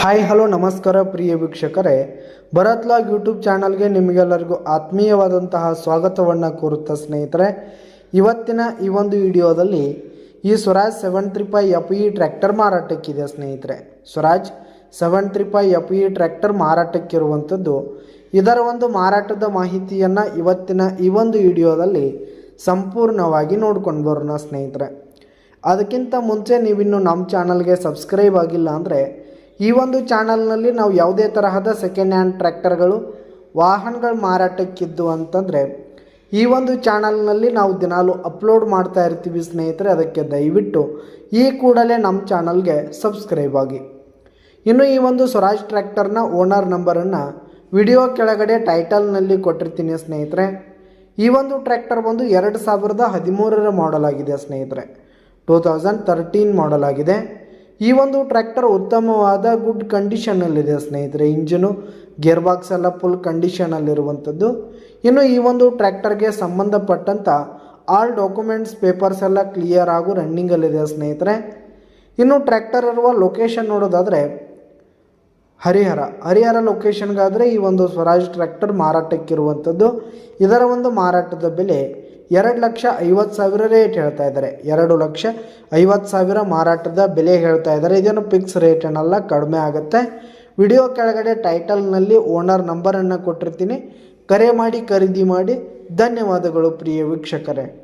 Hi, hello, ನಮಸ್ಕಾರ ಪ್ರಿಯ ವೀಕ್ಷಕರೇ. Bharat log YouTube ಚಾನಲ್ಗೆ ನಿಮಗೆಲ್ಲರಿಗೂ ಆತ್ಮೀಯವಾದಂತಹ ಸ್ವಾಗತವನ್ನು ಕೋರುತ್ತಾ ಸ್ನೇಹಿತರೆ. ಇವತ್ತಿನ ಈ ಒಂದು ವಿಡಿಯೋದಲ್ಲಿ ಈ Swaraj seven three five F E tractor ಮಾರಾಟಕ್ಕಿದೆ ಸ್ನೇಹಿತರೆ. Swaraj seven three five F E tractor ಮಾರಾಟಕ್ಕಿರುವಂಥದ್ದು. ಇದರ ಒಂದು ಮಾರಾಟದ ಮಾಹಿತಿಯನ್ನು ಇವತ್ತಿನ ಈ ಒಂದು ವಿಡಿಯೋದಲ್ಲಿ ಸಂಪೂರ್ಣವಾಗಿ ನೋಡ್ಕೊಂಡು ಬರೋಣ ಸ್ನೇಹಿತರೆ. ಅದಕ್ಕಿಂತ ಮುಂಚೆ ನೀವಿನ್ನು ನಮ್ಮ ಚಾನಲ್ಗೆ ಸಬ್ಸ್ಕ್ರೈಬ್ ಆಗಿಲ್ಲ ಅಂದರೆ ಈ ಒಂದು ಚಾನಲ್ನಲ್ಲಿ ನಾವು ಯಾವುದೇ ತರಹದ ಸೆಕೆಂಡ್ ಹ್ಯಾಂಡ್ ಟ್ರ್ಯಾಕ್ಟರ್ಗಳು ವಾಹನಗಳು ಮಾರಾಟಕ್ಕಿದ್ದು ಅಂತಂದರೆ, ಈ ಒಂದು ಚಾನಲ್ನಲ್ಲಿ ನಾವು ದಿನಾಲು ಅಪ್ಲೋಡ್ ಮಾಡ್ತಾ ಇರ್ತೀವಿ ಸ್ನೇಹಿತರೆ, ಅದಕ್ಕೆ ದಯವಿಟ್ಟು ಈ ಕೂಡಲೇ ನಮ್ಮ ಚಾನಲ್ಗೆ ಸಬ್ಸ್ಕ್ರೈಬ್ ಆಗಿ. ಇನ್ನು ಈ ಒಂದು ಸ್ವರಾಜ್ ಟ್ರ್ಯಾಕ್ಟರ್ನ ಓನರ್ ನಂಬರನ್ನು ವಿಡಿಯೋ ಕೆಳಗಡೆ ಟೈಟಲ್ನಲ್ಲಿ ಕೊಟ್ಟಿರ್ತೀನಿ ಸ್ನೇಹಿತರೆ. ಈ ಒಂದು ಟ್ರ್ಯಾಕ್ಟರ್ ಬಂದು ಎರಡು ಸಾವಿರದ ಹದಿಮೂರರ ಮಾಡೆಲ್ ಆಗಿದೆ ಸ್ನೇಹಿತರೆ. ಟೂ ತೌಸಂಡ್ ತರ್ಟೀನ್ ಮಾಡೆಲ್ ಆಗಿದೆ. ಈ ಒಂದು ಟ್ರ್ಯಾಕ್ಟರ್ ಉತ್ತಮವಾದ ಗುಡ್ ಕಂಡೀಷನಲ್ಲಿದೆ ಸ್ನೇಹಿತರೆ. ಇಂಜಿನು ಗೇರ್ ಬಾಕ್ಸ್ ಎಲ್ಲ ಫುಲ್ ಕಂಡೀಷನಲ್ಲಿರುವಂಥದ್ದು ಇನ್ನು ಈ ಒಂದು ಟ್ರ್ಯಾಕ್ಟರ್ಗೆ ಸಂಬಂಧಪಟ್ಟಂಥ ಆಲ್ ಡಾಕ್ಯುಮೆಂಟ್ಸ್ ಪೇಪರ್ಸ್ ಎಲ್ಲ ಕ್ಲಿಯರ್ ಆಗು ರನ್ನಿಂಗಲ್ಲಿದೆ ಸ್ನೇಹಿತರೆ. ಇನ್ನು ಟ್ರ್ಯಾಕ್ಟರ್ ಇರುವ ಲೊಕೇಶನ್ ನೋಡೋದಾದರೆ ಹರಿಹರ. ಹರಿಹರ ಲೊಕೇಶನ್ಗಾದರೆ ಈ ಒಂದು ಸ್ವರಾಜ್ ಟ್ರ್ಯಾಕ್ಟರ್ ಮಾರಾಟಕ್ಕಿರುವಂಥದ್ದು. ಇದರ ಒಂದು ಮಾರಾಟದ ಬೆಲೆ ಎರಡು ಲಕ್ಷ ಐವತ್ತು ಸಾವಿರ ರೇಟ್ ಹೇಳ್ತಾ ಇದ್ದಾರೆ. ಎರಡು ಲಕ್ಷ ಐವತ್ತು ಸಾವಿರ ಮಾರಾಟದ ಬೆಲೆ ಹೇಳ್ತಾ ಇದ್ದಾರೆ. ಇದೇನು ಫಿಕ್ಸ್ ರೇಟ್ ಏನಲ್ಲ ಕಡಿಮೆ ಆಗುತ್ತೆ. ವಿಡಿಯೋ ಕೆಳಗಡೆ ಟೈಟಲ್ನಲ್ಲಿ ಓನರ್ ನಂಬರನ್ನು ಕೊಟ್ಟಿರ್ತೀನಿ. ಕರೆ ಮಾಡಿ, ಖರೀದಿ ಮಾಡಿ. ಧನ್ಯವಾದಗಳು ಪ್ರಿಯ ವೀಕ್ಷಕರೇ.